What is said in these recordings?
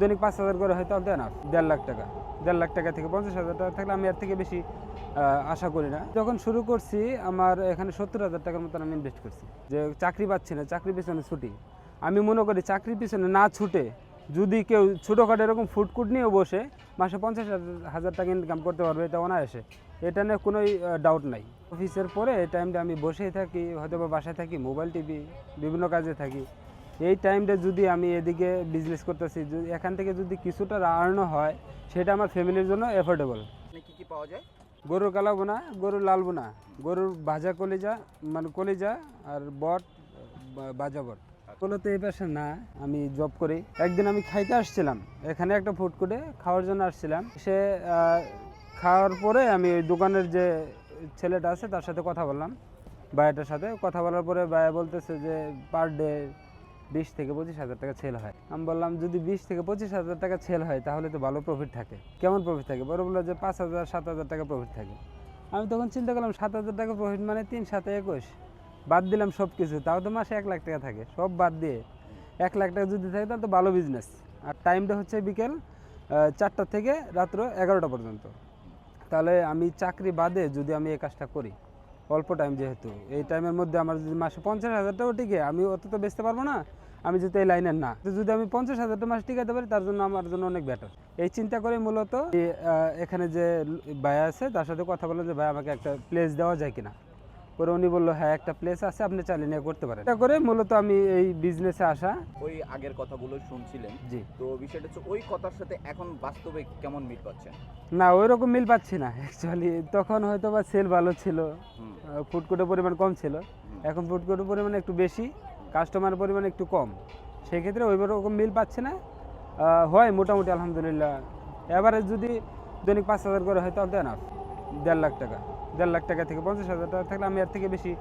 দৈনিক পাঁচ হাজার করে হয়তো দেন না, দেড় লাখ টাকা। দেড় লাখ টাকা থেকে পঞ্চাশ হাজার টাকা থাকলে আমি এর থেকে বেশি আশা করি না। যখন শুরু করছি, আমার এখানে সত্তর হাজার টাকার মতন আমি ইনভেস্ট করছি। যে চাকরি পাচ্ছি না চাকরি পিছনে ছুটি। আমি মনে করি চাকরির পিছনে না ছুটে, যদি কেউ ছোটোখাটো এরকম ফুডকুট নিয়েও বসে, মাসে পঞ্চাশ হাজার- হাজার টাকা ইনকাম করতে পারবে, এটা অনায়াসে। এটা নিয়ে কোনোই ডাউট নাই। অফিসের পরে এই টাইমটা আমি বসেই থাকি হয়তো বা বাসায় থাকি মোবাইল টিভি বিভিন্ন কাজে থাকি। এই টাইমটা যদি আমি এদিকে বিজনেস করতেছি এখান থেকে যদি কিছুটা আর্নও হয় সেটা আমার ফ্যামিলির জন্য এফোর্ডেবল এখানে কি কি পাওয়া যায়? গরুর কালা বোনা গরুর লাল বোনা। গরুর ভাজা কলিজা মানে কলিজা আর বট ভাজা বট। মূলত এই পেশা না আমি জব করি। একদিন আমি খাইতে আসছিলাম এখানে একটা ফুড কোর্টে খাওয়ার জন্য আসছিলাম। সে খাওয়ার পরে আমি ওই দোকানের যে ছেলেটা আছে তার সাথে কথা বললাম। বায়াটার সাথে কথা বলার পরে বায়া বলতেছে যে পার ডে বিশ থেকে পঁচিশ হাজার টাকা সেল হয়। আমি বললাম, যদি বিশ থেকে পঁচিশ হাজার টাকা সেল হয়, তাহলে তো ভালো প্রফিট থাকে। কেমন প্রফিট থাকে? বড় বলল যে পাঁচ হাজার, সাত হাজার টাকা প্রফিট থাকে। আমি তখন চিন্তা করলাম, সাত হাজার টাকা প্রফিট মানে তিন সাথে একুশ। বাদ দিলাম সব কিছু তাও তো মাসে এক লাখ টাকা থাকে। সব বাদ দিয়ে এক লাখ টাকা যদি থাকে, তাহলে তো ভালো বিজনেস আর টাইমটা হচ্ছে বিকেল চারটা থেকে রাত্র এগারোটা পর্যন্ত। তাহলে আমি চাকরি বাদে যদি আমি এই কাজটা করি, অল্প টাইম যেহেতু, এই টাইমের মধ্যে আমার যদি মাসে পঞ্চাশ হাজার টাকা টিকে, আমি অত তো বেচতে পারব না। আমি যদি এই লাইনের না যদি আমি পঞ্চাশ হাজার টাকা মাস টিকাতে পারি তার জন্য আমার জন্য অনেক বেটার এই চিন্তা করে মূলত এখানে যে ভাইয়া আছে তার সাথে কথা বলল যে ভাই আমাকে একটা প্লেস দেওয়া যায় কিনা? পরে উনি বলল হ্যাঁ একটা প্লেস আছে আপনি চালিয়ে নিয়ে করতে পারেন। এটা করে মূলত আমি এই বিজনেসে আসা। ওই আগের কথাগুলো শুনছিলেন। জি। তো বিষয়টা হচ্ছে ওই কথার সাথে এখন বাস্তবে কেমন মিল পাচ্ছেন? না ওই রকম মিল পাচ্ছি না অ্যাকচুয়ালি তখন হয়তো বা সেল ভালো ছিল ফুডকোর্টের পরিমাণ কম ছিল। এখন ফুডকোর্টের পরিমাণ একটু বেশি। কাস্টমারের পরিমাণ একটু কম। সেক্ষেত্রে ওই রকম মিল পাচ্ছে না। হয় মোটামুটি আলহামদুলিল্লাহ। এবারে যদি দৈনিক পাঁচ হাজার করে হয়তো দেন না দেড় লাখ টাকা। দেড় লাখ টাকা থেকে পঞ্চাশ হাজার টাকা থাকলে আমি এর থেকে বেশি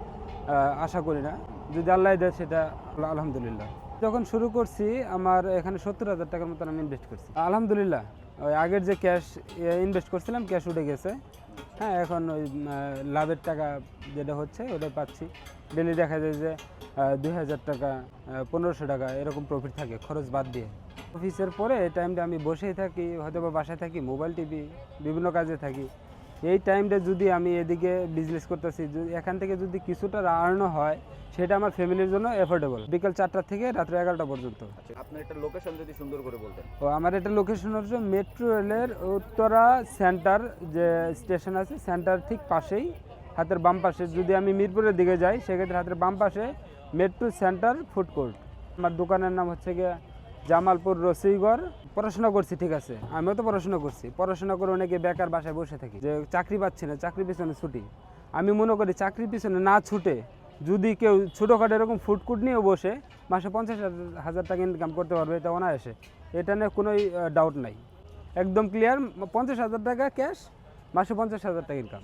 আশা করি না। যদি আল্লাহ দেয় সেটা আল- আলহামদুলিল্লাহ। যখন শুরু করছি, আমার এখানে সত্তর হাজার টাকার মতন আমি ইনভেস্ট করছি। আলহামদুলিল্লাহ, ওই আগের যে ক্যাশ ইনভেস্ট করছিলাম ক্যাশ উঠে গেছে। হ্যাঁ এখন ওই লাভের টাকা যেটা হচ্ছে, ওটাই পাচ্ছি। ডেলি দেখা যায় যে দুই হাজার টাকা পনেরোশো টাকা এরকম প্রফিট থাকে খরচ বাদ দিয়ে। অফিসের পরে এই টাইমটা আমি বসেই থাকি হয়তো বা বাসায় থাকি মোবাইল টিভি বিভিন্ন কাজে থাকি। এই টাইমটা যদি আমি এদিকে বিজনেস করতেছি এখান থেকে যদি কিছুটা আর্নও হয় সেটা আমার ফ্যামিলির জন্য এফোর্ডেবল বিকেল চারটা থেকে রাত্রে এগারোটা পর্যন্ত। আচ্ছা আপনার একটা লোকেশন যদি সুন্দর করে বলতেন। ও আমার এটা লোকেশন হচ্ছে মেট্রো রেলের উত্তরা সেন্টার যে স্টেশন আছে সেন্টার ঠিক পাশেই। হাতের বাম পাশে যদি আমি মিরপুরের দিকে যাই, সেক্ষেত্রে হাতের বাম পাশে মেট্রো সেন্টার ফুড কোর্ট। আমার দোকানের নাম হচ্ছে গিয়ে জামালপুর রসইগড় পড়াশোনা করছি, ঠিক আছে। আমিও তো পড়াশোনা করছি। পড়াশোনা করে অনেকে বেকার বাসায় বসে থাকি। যে চাকরি পাচ্ছি না, চাকরির পিছনে ছুটি। আমি মনে করি চাকরির পিছনে না ছুটে যদি কেউ ছোটোখাটো এরকম ফুডকুট নিয়েও বসে, মাসে পঞ্চাশ হাজার- হাজার টাকা ইনকাম করতে পারবে, এটা অনায়াসে। এটা নিয়ে কোনোই ডাউট নাই। একদম ক্লিয়ার পঞ্চাশ হাজার টাকা ক্যাশ মাসে পঞ্চাশ হাজার টাকা ইনকাম